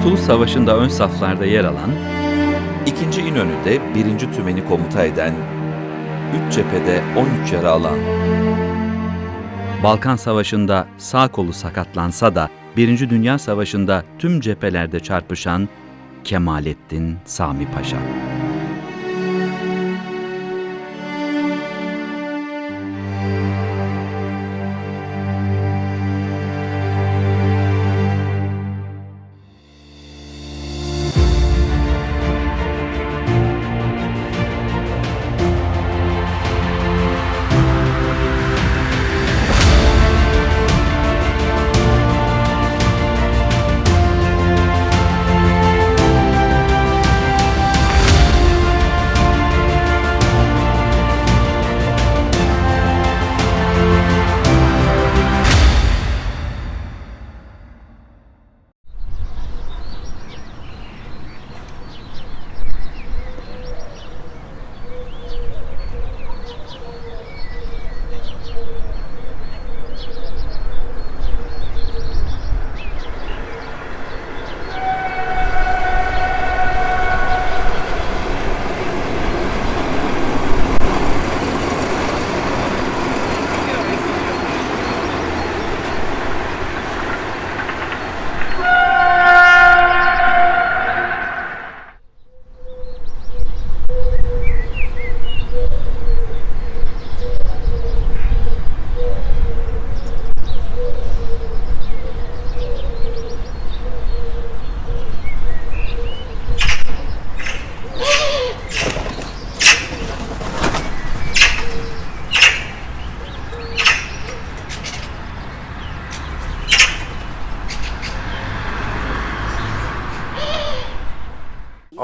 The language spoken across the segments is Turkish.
Kurtuluş Savaşı'nda ön saflarda yer alan, 2. İnönü'de 1. Tümeni komuta eden, 3 cephede 13 yara alan, Balkan Savaşı'nda sağ kolu sakatlansa da 1. Dünya Savaşı'nda tüm cephelerde çarpışan Kemalettin Sami Paşa.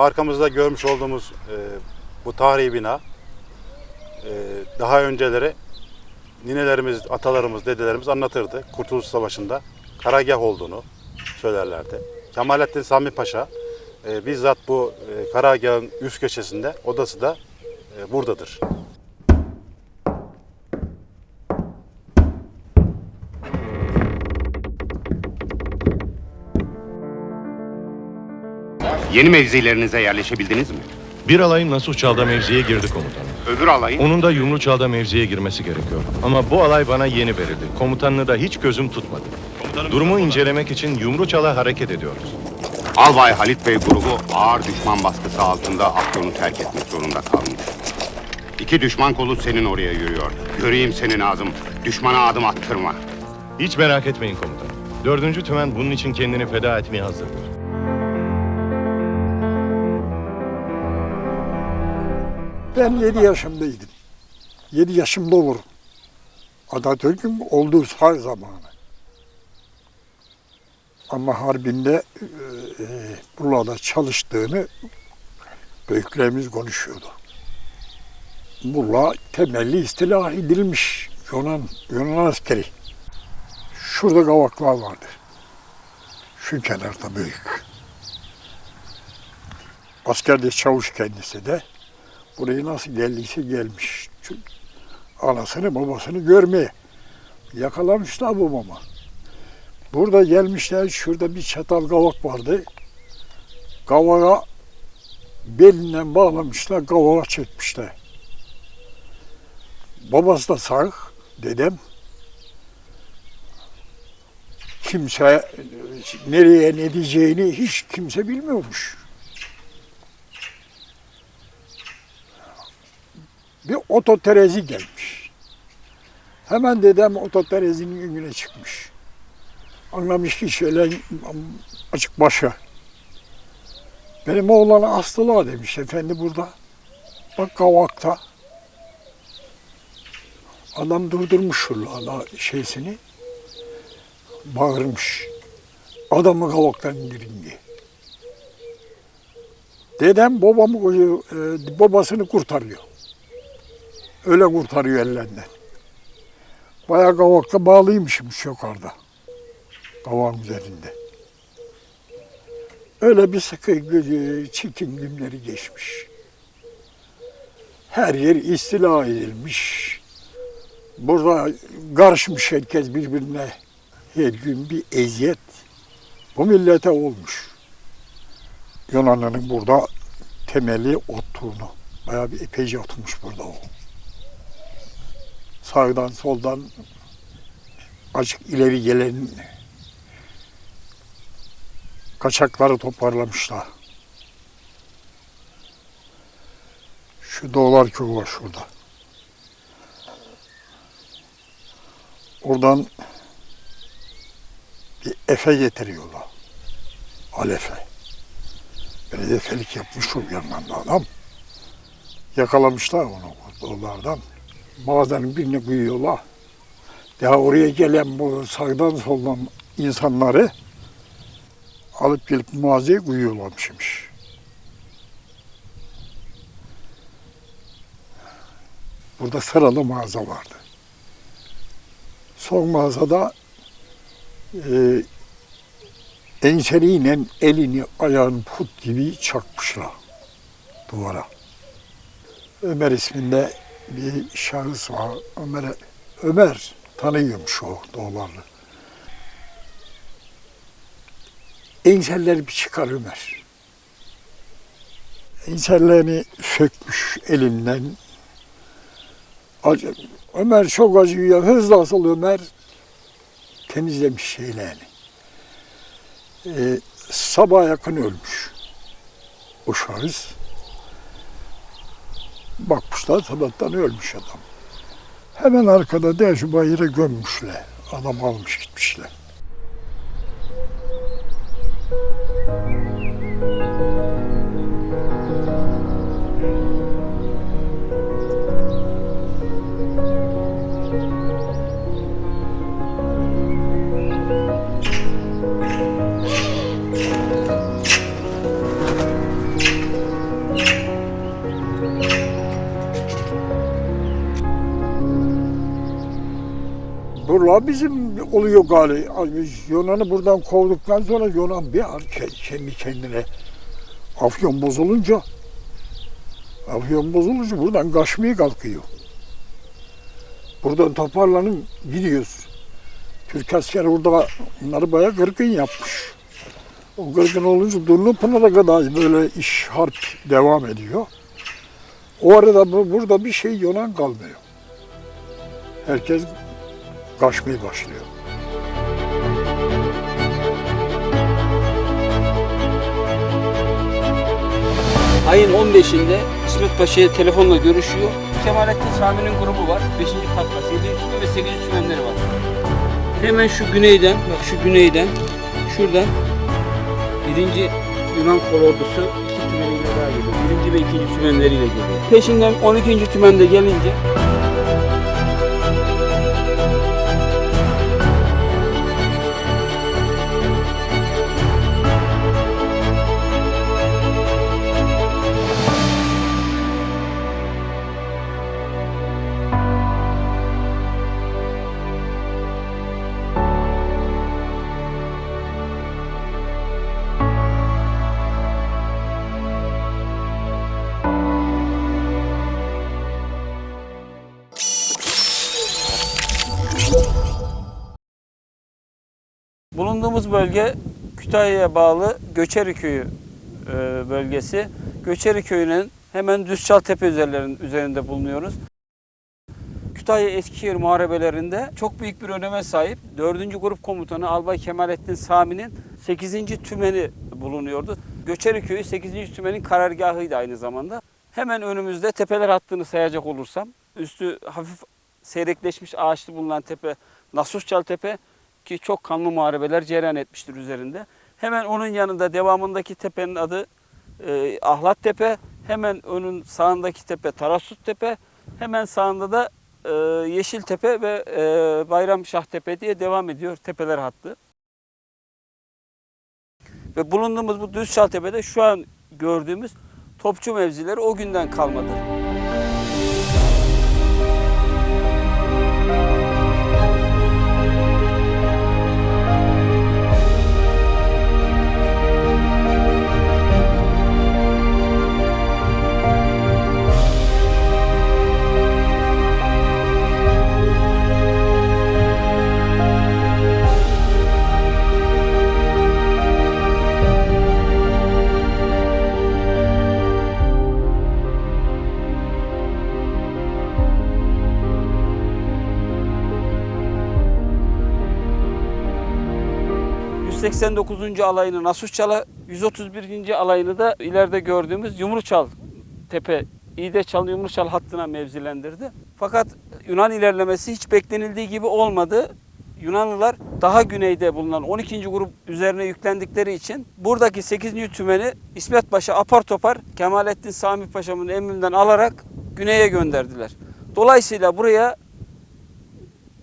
Arkamızda görmüş olduğumuz e, bu tarihi bina e, daha önceleri ninelerimiz, atalarımız, dedelerimiz anlatırdı. Kurtuluş Savaşı'nda karargah olduğunu söylerlerdi. Kemalettin Sami Paşa e, bizzat bu e, karargahın üst köşesinde, odası da e, buradadır. Yeni mevzilerinize yerleşebildiniz mi? Bir alayın Nasuh Çal'da mevziye girdi komutanım. Öbür alayın Onun da Yumru Çal'da mevziye girmesi gerekiyor. Ama bu alay bana yeni verildi. Komutanını da hiç gözüm tutmadı. Durumu incelemek için Yumru Çal'a hareket ediyoruz. Albay Halit Bey grubu ağır düşman baskısı altında Afyon'u terk etmek zorunda kalmış. İki düşman kolu senin oraya yürüyor. Göreyim senin ağzım. Düşmana adım attırma. Hiç merak etmeyin komutanım. Dördüncü tümen bunun için kendini feda etmeye hazırdır. Ben 7 yaşımdaydım. 7 yaşımda olurum. Atatürk'ün olduğu her zamanı. Ama harbinde e, e, burada çalıştığını büyüklerimiz konuşuyordu. Mulla temelli istilah edilmiş Yunan, Yunan askeri. Şurada kavaklar vardı. Şu kenarda büyük. Askerde çavuş kendisi de. Buraya nasıl geldiyse gelmiş. Çünkü anasını babasını görmeye. Yakalamışlar babamı. Burada gelmişler, şurada bir çatal kavak vardı. Kavağa belinden bağlamışlar, kavağa çekmişler. Babası da sağ, dedem. Kimse nereye ne diyeceğini hiç kimse bilmiyormuş. Bir ototerezi gelmiş. Hemen dedem ototerezinin önüne çıkmış. Anlamış ki şöyle açık başı. Benim oğlana astılar demiş efendi burada. Bak kavakta. Adam durdurmuş şurada şeysini. Bağırmış. Adamı kavaktan indirin diye. Dedem babamı e, babasını kurtarıyor. Öyle kurtarıyor ellerinden. Bayağı kavakta bağlıymışmış yukarıda. Kavağın üzerinde. Öyle bir sıkı, çirkin günleri geçmiş. Her yer istila edilmiş. Burada karışmış herkes birbirine. Her gün bir eziyet bu millete olmuş. Yunanlı'nın burada temeli oturdu. Bayağı bir epeyce oturmuş burada o. Sağdan soldan açık ileri gelen kaçakları toparlamışlar. Şu Doğular Köyü var şurada. Oradan bir efe getiriyorlar. Alefe. Belediyefelik yapmış o yanlarında adam. Yakalamışlar onu Doğulardan. Mağazanın birine koyuyorlar. Daha oraya gelen bu sağdan soldan insanları alıp gelip mağazaya koyuyorlarmışmış. Burada sıralı mağaza vardı. Son mağazada e, enseriyle elini ayağını put gibi çakmışlar duvara. Ömer isminde bir şahıs var. Ömer'e Ömer tanıyormuş o doğularlı. Enselleri bir çıkar Ömer. Ensellerini sökmüş elinden. Acı, Ömer çok acıyor. Hızlı asıl Ömer temizlemiş şeylerini. Ee, sabah yakın ölmüş o şahıs. Bakmışlar sabahtan ölmüş adam. Hemen arkada de şu bayıra gömmüşler. Adam almış gitmişler. Buralar bizim oluyor galiba. Yunan'ı buradan kovduktan sonra Yunan bir kendi kendine afyon bozulunca afyon bozulunca buradan kaçmaya kalkıyor. Buradan toparlanın gidiyoruz. Türk askeri burada bunları bayağı kırgın yapmış. O kırgın olunca Durlupınar'a kadar böyle iş harp devam ediyor. O arada bu, burada bir şey Yunan kalmıyor. Herkes kaçmaya başlıyor. Ayın 15'inde İsmet Paşa'ya telefonla görüşüyor. Kemalettin Sami'nin grubu var. 5. kat var. 7. tümen ve 8. tümenleri var. Hemen şu güneyden, bak şu güneyden, şuradan birinci Yunan kolordusu iki tümeniyle daha geliyor. Birinci ve ikinci tümenleriyle geliyor. Peşinden 12. tümende gelince Bulunduğumuz bölge Kütahya'ya bağlı Göçeri Köyü e, bölgesi. Göçeri Köyü'nün hemen Düzçaltepe üzerlerin, üzerinde bulunuyoruz. Kütahya Eskişehir muharebelerinde çok büyük bir öneme sahip 4. Grup Komutanı Albay Kemalettin Sami'nin 8. tümeni bulunuyordu. Göçeri Köyü 8. tümenin karargahıydı aynı zamanda. Hemen önümüzde tepeler hattını sayacak olursam üstü hafif seyrekleşmiş ağaçlı bulunan tepe Nasusçal Tepe ki çok kanlı muharebeler cereyan etmiştir üzerinde. Hemen onun yanında devamındaki tepenin adı e, Ahlat Tepe. Hemen onun sağındaki tepe Tarasut Tepe. Hemen sağında da e, Yeşil Tepe ve e, Bayram Şah Tepe diye devam ediyor tepeler hattı. Ve bulunduğumuz bu Düzçal Tepe'de şu an gördüğümüz topçu mevzileri o günden kalmadır. 189. alayını Nasusçala, 131. alayını da ileride gördüğümüz Yumruçal Tepe, İğdeçal Yumruçal hattına mevzilendirdi. Fakat Yunan ilerlemesi hiç beklenildiği gibi olmadı. Yunanlılar daha güneyde bulunan 12. grup üzerine yüklendikleri için buradaki 8. tümeni İsmet Paşa apar topar Kemalettin Sami Paşa'nın emrinden alarak güneye gönderdiler. Dolayısıyla buraya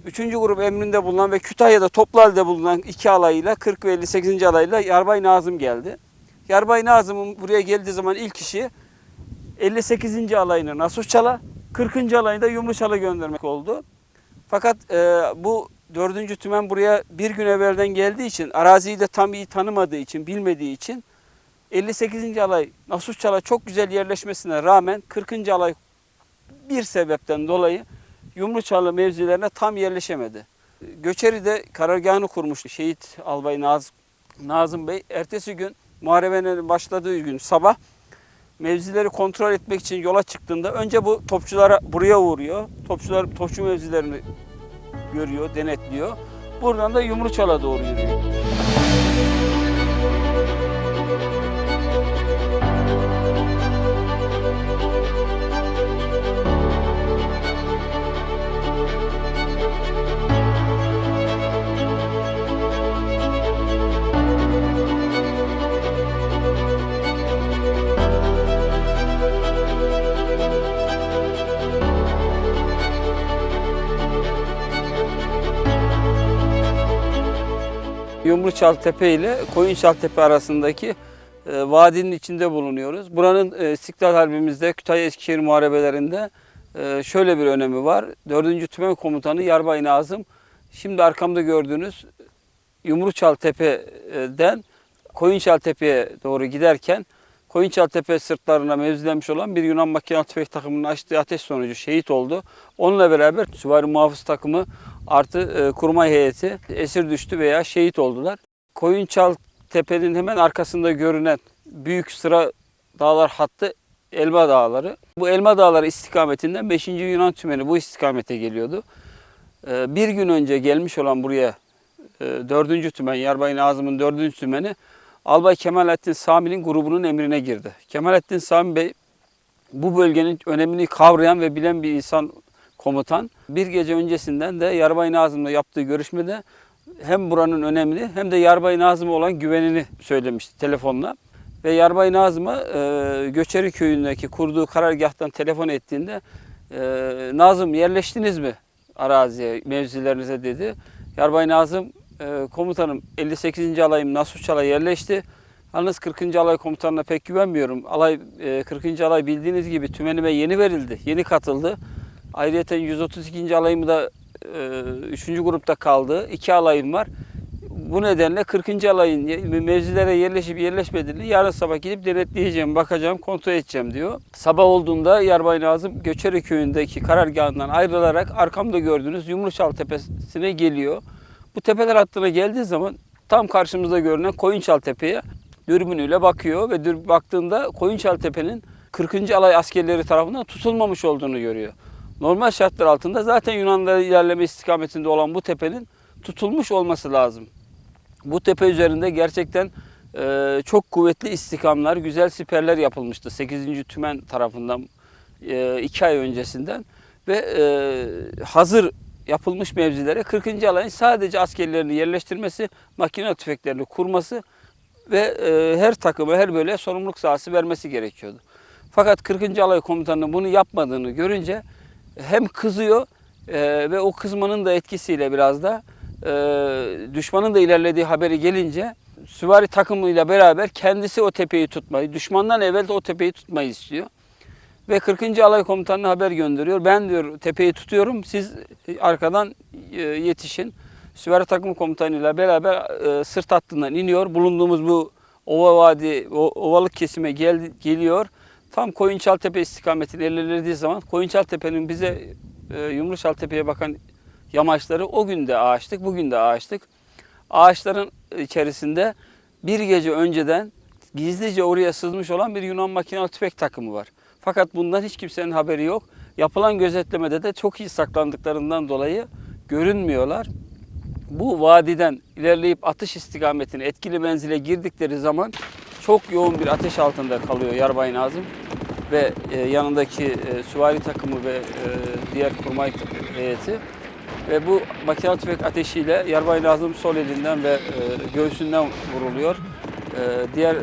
3. grup emrinde bulunan ve Kütahya'da toplu halde bulunan iki alayıyla 40 ve 58. alayıyla Yarbay Nazım geldi. Yarbay Nazım'ın buraya geldiği zaman ilk işi 58. alayını Nasusçala, 40. alayını da Yumruçal'a göndermek oldu. Fakat e, bu 4. tümen buraya bir gün evvelden geldiği için, araziyi de tam iyi tanımadığı için, bilmediği için 58. alay Nasusçal'a çok güzel yerleşmesine rağmen 40. alay bir sebepten dolayı Yumruçalı mevzilerine tam yerleşemedi. Göçeri'de karargahını kurmuştu Şehit Albay Nazım, Nazım Bey. Ertesi gün muharebenin başladığı gün sabah mevzileri kontrol etmek için yola çıktığında önce bu topçulara buraya uğruyor. Topçular topçu mevzilerini görüyor, denetliyor. Buradan da Yumruçal'a doğru yürüyor. Yumruçaltepe ile Koyunçaltepe arasındaki e, vadinin içinde bulunuyoruz. Buranın e, İstiklal Harbimizde, Kütahya Eskişehir Muharebelerinde e, şöyle bir önemi var. 4. Tümen Komutanı Yarbay Nazım, şimdi arkamda gördüğünüz Yumruçaltepe'den Koyunçaltepe'ye doğru giderken Koyunçaltepe sırtlarına mevzilenmiş olan bir Yunan makinalı tüfek takımının açtığı ateş sonucu şehit oldu. Onunla beraber süvari muhafız takımı artı e, kurmay heyeti esir düştü veya şehit oldular. Koyunçaltepe'nin hemen arkasında görünen büyük sıra dağlar hattı Elma Dağları. Bu Elma Dağları istikametinden 5. Yunan tümeni bu istikamete geliyordu. E, bir gün önce gelmiş olan buraya e, 4. tümen, Yarbay Nazım'ın 4. tümeni Albay Kemalettin Sami'nin grubunun emrine girdi. Kemalettin Sami Bey bu bölgenin önemini kavrayan ve bilen bir insan komutan. Bir gece öncesinden de Yarbay Nazım'la yaptığı görüşmede hem buranın önemini hem de Yarbay Nazım'a olan güvenini söylemişti telefonla. Ve Yarbay Nazım'a e, Göçeri köyündeki kurduğu karargahtan telefon ettiğinde e, Nazım yerleştiniz mi araziye, mevzilerinize dedi. Yarbay Nazım e, komutanım 58. alayım Nasuçal'a yerleşti. Yalnız 40. alay komutanına pek güvenmiyorum. Alay e, 40. alay bildiğiniz gibi tümenime yeni verildi, yeni katıldı. Ayrıca 132. alayımı da e, 3. grupta kaldı. İki alayım var. Bu nedenle 40. alayın mevzilere yerleşip yerleşmediğini yarın sabah gidip denetleyeceğim, bakacağım, kontrol edeceğim diyor. Sabah olduğunda Yarbay Nazım Göçeri köyündeki karargahından ayrılarak arkamda gördüğünüz Yumruçal Tepesi'ne geliyor. Bu tepeler hattına geldiği zaman tam karşımızda görünen Koyunçal Tepe'ye dürbünüyle bakıyor ve dür baktığında Koyunçal Tepe'nin 40. alay askerleri tarafından tutulmamış olduğunu görüyor. Normal şartlar altında zaten Yunanlılar ilerleme istikametinde olan bu tepenin tutulmuş olması lazım. Bu tepe üzerinde gerçekten e, çok kuvvetli istikamlar, güzel siperler yapılmıştı 8. Tümen tarafından e, iki ay öncesinden ve e, hazır yapılmış mevzilere 40. alayın sadece askerlerini yerleştirmesi, makine tüfeklerini kurması ve e, her takıma, her böyle sorumluluk sahası vermesi gerekiyordu. Fakat 40. Alay Komutanı'nın bunu yapmadığını görünce hem kızıyor e, ve o kızmanın da etkisiyle biraz da e, düşmanın da ilerlediği haberi gelince süvari takımıyla beraber kendisi o tepeyi tutmayı, düşmandan evvel de o tepeyi tutmayı istiyor. Ve 40. Alay Komutanı'na haber gönderiyor. Ben diyor tepeyi tutuyorum, siz arkadan e, yetişin. Süvari takım komutanıyla beraber e, sırt hattından iniyor. Bulunduğumuz bu ova vadi, o, ovalık kesime gel, geliyor. Tam Koyunçaltepe istikametine ilerlediği zaman Koyunçaltepe'nin bize e, Yumruçaltepe'ye bakan yamaçları o gün de ağaçtık, bugün de ağaçtık. Ağaçların içerisinde bir gece önceden gizlice oraya sızmış olan bir Yunan makinalı tüfek takımı var. Fakat bundan hiç kimsenin haberi yok. Yapılan gözetlemede de çok iyi saklandıklarından dolayı görünmüyorlar. bu vadiden ilerleyip atış istikametine etkili menzile girdikleri zaman çok yoğun bir ateş altında kalıyor Yarbay Nazım ve e, yanındaki e, süvari takımı ve e, diğer kurmay heyeti. Ve bu makinalı tüfek ateşiyle Yarbay Nazım sol elinden ve e, göğsünden vuruluyor. E, diğer e,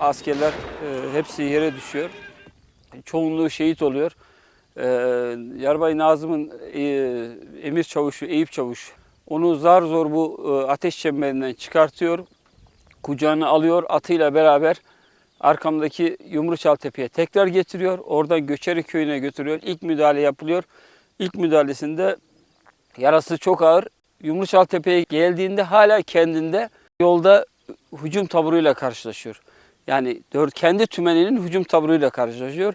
askerler e, hepsi yere düşüyor. Çoğunluğu şehit oluyor. E, Yarbay Nazım'ın e, emir çavuşu, Eyüp çavuş onu zar zor bu e, ateş çemberinden çıkartıyor. Kucağına alıyor atıyla beraber arkamdaki Yumruçal Tepe'ye tekrar getiriyor. Oradan Göçeri Köyü'ne götürüyor. İlk müdahale yapılıyor. İlk müdahalesinde yarası çok ağır. Yumruçal Tepe'ye geldiğinde hala kendinde yolda hücum taburuyla karşılaşıyor. Yani dört, kendi tümeninin hücum taburuyla karşılaşıyor.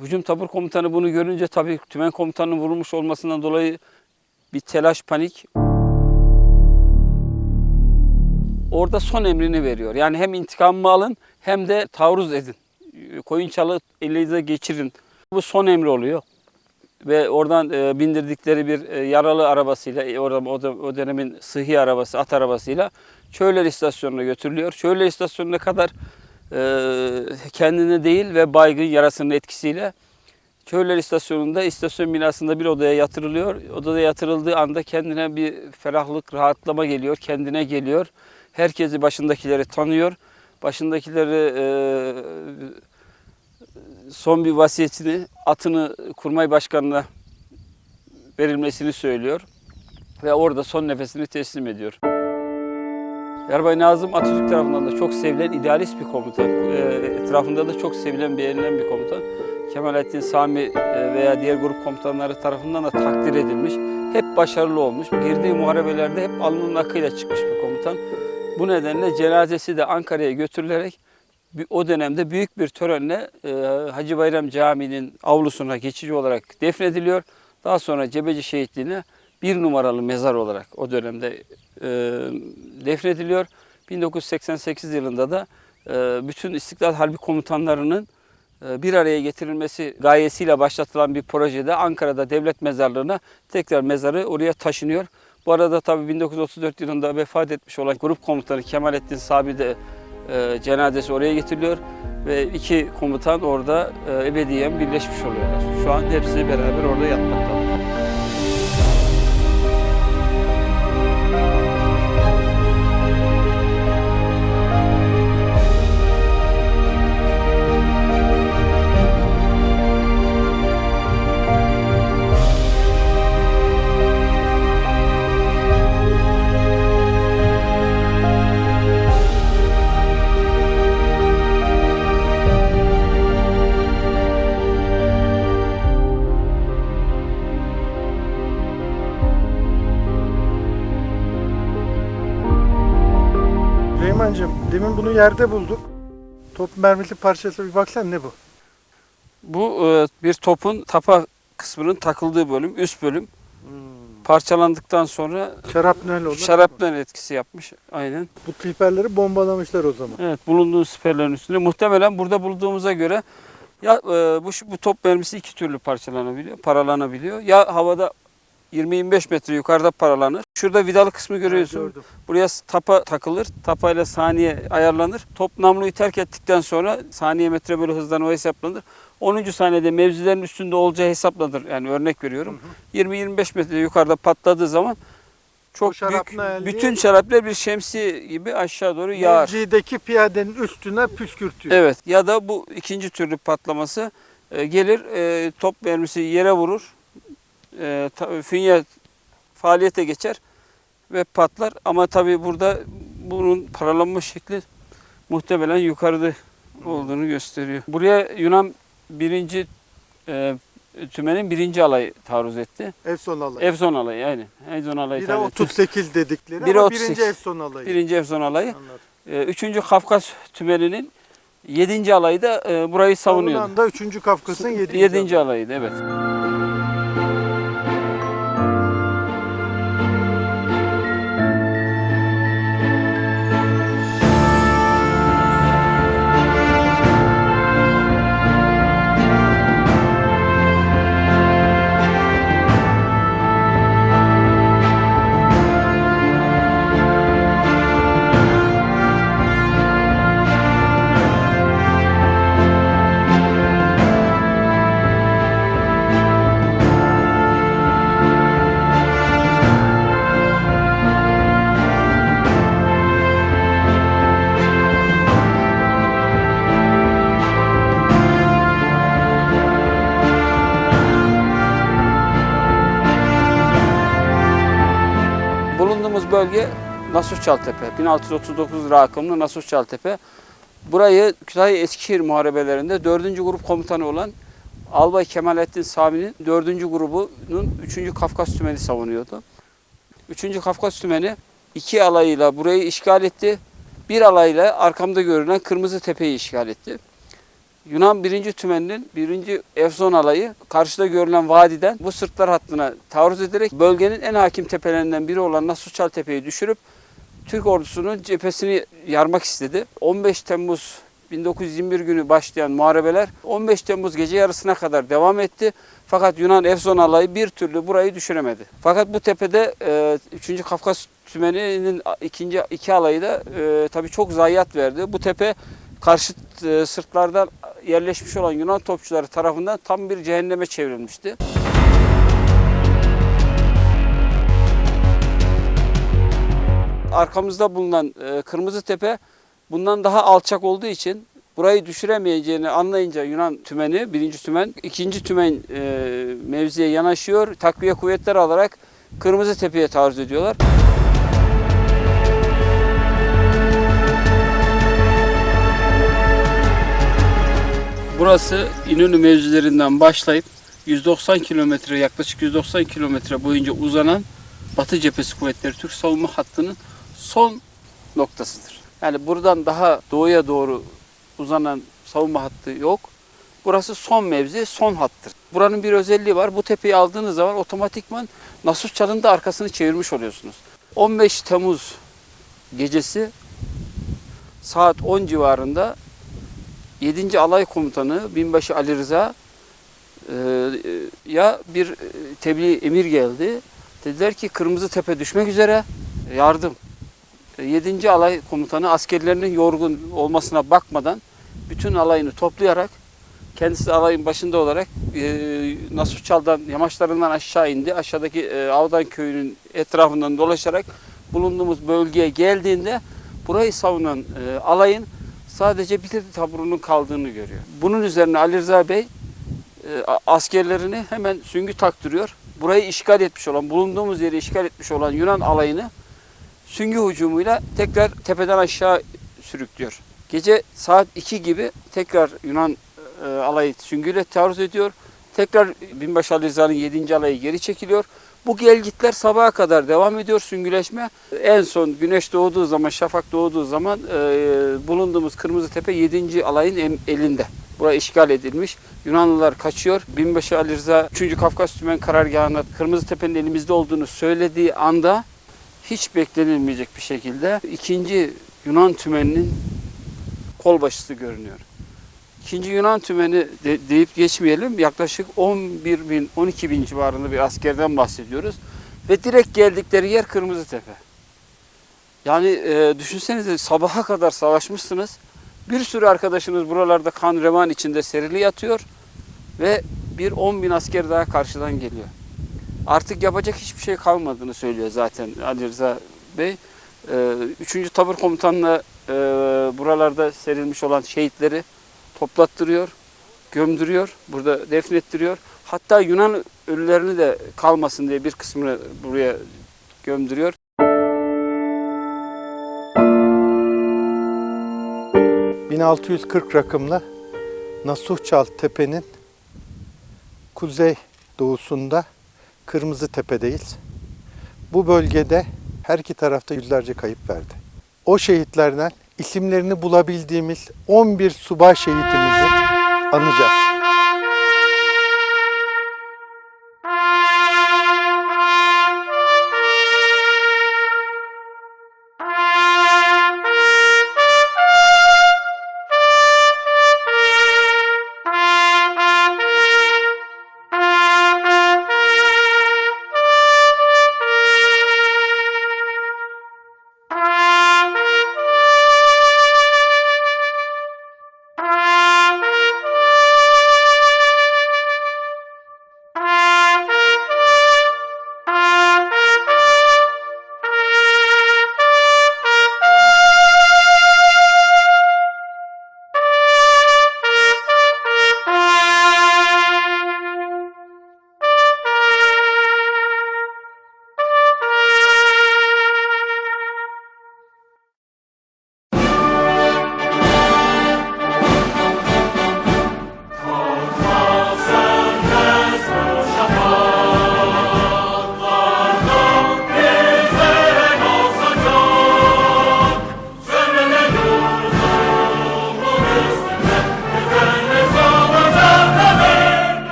Hücum tabur komutanı bunu görünce tabii tümen komutanının vurulmuş olmasından dolayı bir telaş, panik. Orada son emrini veriyor. Yani hem intikamımı alın hem de taarruz edin. Koyunçalı elinize geçirin. Bu son emri oluyor. Ve oradan e, bindirdikleri bir e, yaralı arabasıyla, e, orada o, o dönemin sıhhi arabası, at arabasıyla Çöyler istasyonuna götürülüyor. Çöyler istasyonuna kadar e, kendine değil ve baygın yarasının etkisiyle Çöyler istasyonunda istasyon binasında bir odaya yatırılıyor. Odada yatırıldığı anda kendine bir ferahlık, rahatlama geliyor. Kendine geliyor. Herkesi başındakileri tanıyor. Başındakileri e, son bir vasiyetini atını kurmay başkanına verilmesini söylüyor. Ve orada son nefesini teslim ediyor. Yarbay Nazım Atatürk tarafından da çok sevilen idealist bir komutan. E, etrafında da çok sevilen, beğenilen bir komutan. Kemalettin Sami e, veya diğer grup komutanları tarafından da takdir edilmiş. Hep başarılı olmuş. Girdiği muharebelerde hep alnının akıyla çıkmış bir komutan. Bu nedenle cenazesi de Ankara'ya götürülerek o dönemde büyük bir törenle e, Hacı Bayram Camii'nin avlusuna geçici olarak defnediliyor. Daha sonra Cebeci Şehitliği'ne bir numaralı mezar olarak o dönemde e, defnediliyor. 1988 yılında da e, bütün İstiklal Harbi komutanlarının bir araya getirilmesi gayesiyle başlatılan bir projede Ankara'da devlet mezarlığına tekrar mezarı oraya taşınıyor. Bu arada tabii 1934 yılında vefat etmiş olan grup komutanı Kemalettin Sabi de e, cenazesi oraya getiriliyor ve iki komutan orada e, ebediyen birleşmiş oluyorlar. Şu an hepsi beraber orada yatmaktalar. Bunu yerde bulduk. Top mermili parçası bir baksana ne bu? Bu e, bir topun tapa kısmının takıldığı bölüm, üst bölüm. Parçalandıktan sonra Şarapnel olur. şarapnel etkisi yapmış. Aynen. Bu kliperleri bombalamışlar o zaman. Evet, bulunduğu siperlerin üstünde. Muhtemelen burada bulduğumuza göre ya e, bu bu top mermisi iki türlü parçalanabiliyor, paralanabiliyor. Ya havada 20-25 metre yukarıda paralanır. Şurada vidalı kısmı görüyorsun. Gördüm. Buraya tapa takılır. Tapayla saniye ayarlanır. Top namluyu terk ettikten sonra saniye metre bölü hızdan o hesaplanır. 10. saniyede mevzilerin üstünde olacağı hesaplanır. Yani örnek veriyorum. 20-25 metre yukarıda patladığı zaman çok O büyük bütün şaraplar bir şemsiye gibi aşağı doğru yağar. Mevcideki piyadenin üstüne püskürtüyor. Evet ya da bu ikinci türlü patlaması e, gelir e, top mermisi yere vurur. E, ta- fünye faaliyete geçer ve patlar. Ama tabii burada bunun paralanma şekli muhtemelen yukarıda olduğunu gösteriyor. Buraya Yunan birinci e, tümenin birinci alayı taarruz etti. Efson alayı. Efson alayı yani. Efson alayı Bire taarruz etti. 38 dedikleri Bire ama 38. birinci Efson alayı. Birinci Efson alayı. Anladım. E, Üçüncü Kafkas tümeninin yedinci alayı da e, burayı savunuyordu. Savunan da 3. Kafkas'ın 7. Yedinci alayıydı evet. Nasuh Çaltepe. 1639 rakımlı Nasuh Çaltepe. Burayı Kütahya Eskişehir muharebelerinde 4. grup komutanı olan Albay Kemalettin Sami'nin 4. grubunun 3. Kafkas Tümeni savunuyordu. 3. Kafkas Tümeni iki alayıyla burayı işgal etti. Bir alayla arkamda görülen Kırmızı Tepe'yi işgal etti. Yunan 1. Tümeninin 1. Efson alayı karşıda görülen vadiden bu sırtlar hattına taarruz ederek bölgenin en hakim tepelerinden biri olan Nasuçal Tepe'yi düşürüp Türk ordusunun cephesini yarmak istedi. 15 Temmuz 1921 günü başlayan muharebeler 15 Temmuz gece yarısına kadar devam etti. Fakat Yunan Efson alayı bir türlü burayı düşüremedi. Fakat bu tepede e, 3. Kafkas Tümeni'nin ikinci iki alayı da e, tabii çok zayiat verdi. Bu tepe karşıt e, sırtlardan yerleşmiş olan Yunan topçuları tarafından tam bir cehenneme çevrilmişti. Arkamızda bulunan e, Kırmızı Tepe bundan daha alçak olduğu için burayı düşüremeyeceğini anlayınca Yunan tümeni, birinci tümen, ikinci tümen e, mevziye yanaşıyor. Takviye kuvvetler alarak Kırmızı Tepe'ye taarruz ediyorlar. Burası İnönü mevzilerinden başlayıp 190 kilometre yaklaşık 190 kilometre boyunca uzanan Batı Cephesi Kuvvetleri Türk savunma hattının son noktasıdır. Yani buradan daha doğuya doğru uzanan savunma hattı yok. Burası son mevzi, son hattır. Buranın bir özelliği var. Bu tepeyi aldığınız zaman otomatikman Nasus Çalı'nda arkasını çevirmiş oluyorsunuz. 15 Temmuz gecesi saat 10 civarında 7. Alay Komutanı Binbaşı Ali Rıza e, ya bir e, tebliğ emir geldi. Dediler ki Kırmızı Tepe düşmek üzere yardım. 7. Alay Komutanı askerlerinin yorgun olmasına bakmadan bütün alayını toplayarak kendisi alayın başında olarak e, Nasuh Çal'dan yamaçlarından aşağı indi. Aşağıdaki e, Avdan köyünün etrafından dolaşarak bulunduğumuz bölgeye geldiğinde burayı savunan e, alayın sadece bir taburunun kaldığını görüyor. Bunun üzerine Ali Rıza Bey e, askerlerini hemen süngü taktırıyor. Burayı işgal etmiş olan, bulunduğumuz yeri işgal etmiş olan Yunan alayını süngü hücumuyla tekrar tepeden aşağı sürüklüyor. Gece saat 2 gibi tekrar Yunan e, alayı süngüyle taarruz ediyor. Tekrar Binbaşı Ali Rıza'nın 7. alayı geri çekiliyor. Bu gelgitler sabaha kadar devam ediyor süngüleşme. En son güneş doğduğu zaman, şafak doğduğu zaman e, bulunduğumuz Kırmızı Tepe 7. alayın elinde. Burası işgal edilmiş. Yunanlılar kaçıyor. Binbaşı Ali Rıza 3. Kafkas Tümen karargahına Kırmızı Tepe'nin elimizde olduğunu söylediği anda hiç beklenilmeyecek bir şekilde ikinci Yunan tümeninin kolbaşısı görünüyor. İkinci Yunan tümeni de, deyip geçmeyelim. Yaklaşık 11 bin, 12 bin civarında bir askerden bahsediyoruz. Ve direkt geldikleri yer Kırmızı Tepe. Yani e, düşünsenize sabaha kadar savaşmışsınız. Bir sürü arkadaşınız buralarda kan revan içinde serili yatıyor. Ve bir 10 bin asker daha karşıdan geliyor. Artık yapacak hiçbir şey kalmadığını söylüyor zaten Ali Rıza Bey. Ee, Üçüncü Tabur Komutanı'na e, buralarda serilmiş olan şehitleri toplattırıyor, gömdürüyor, burada defnettiriyor. Hatta Yunan ölülerini de kalmasın diye bir kısmını buraya gömdürüyor. ...1640 rakımlı Nasuhçal Tepe'nin kuzey doğusunda Kırmızı Tepe'deyiz. Bu bölgede her iki tarafta yüzlerce kayıp verdi. O şehitlerden isimlerini bulabildiğimiz 11 subay şehitimizi anacağız.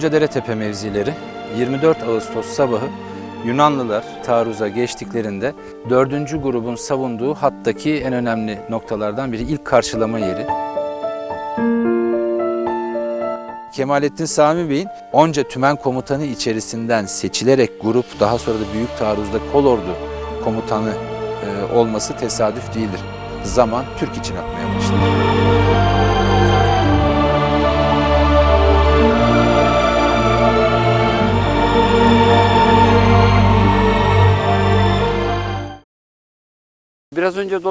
Kocadere Tepe mevzileri. 24 Ağustos sabahı Yunanlılar taarruza geçtiklerinde 4. grubun savunduğu hattaki en önemli noktalardan biri ilk karşılama yeri. Kemalettin Sami Bey'in onca tümen komutanı içerisinden seçilerek grup daha sonra da büyük taarruzda kolordu komutanı e, olması tesadüf değildir. Zaman Türk için akmaya başladı.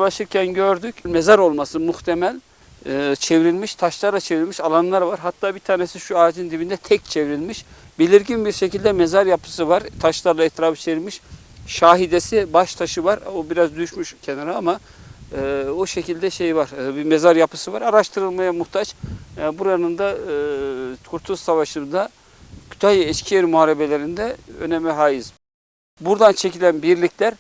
Dolaşırken gördük. Mezar olması muhtemel. Ee, çevrilmiş, taşlarla çevrilmiş alanlar var. Hatta bir tanesi şu ağacın dibinde tek çevrilmiş. Belirgin bir şekilde mezar yapısı var. Taşlarla etrafı çevrilmiş. Şahidesi, baş taşı var. O biraz düşmüş kenara ama e, o şekilde şey var. e, bir mezar yapısı var. Araştırılmaya muhtaç. E, buranın da e, Kurtuluş Savaşı'nda Kütahya Eskişehir muharebelerinde öneme haiz. Buradan çekilen birlikler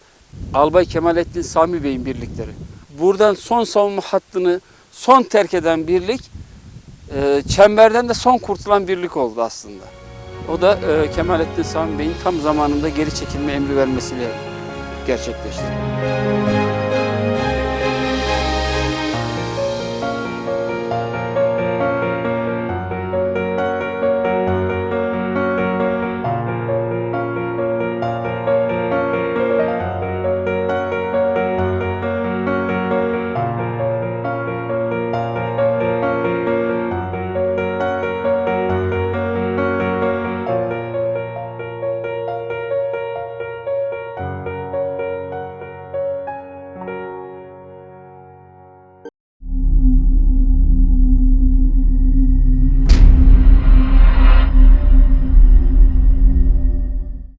Albay Kemalettin Sami Bey'in birlikleri. Buradan son savunma hattını son terk eden birlik, e, çemberden de son kurtulan birlik oldu aslında. O da e, Kemalettin Sami Bey'in tam zamanında geri çekilme emri vermesiyle gerçekleşti.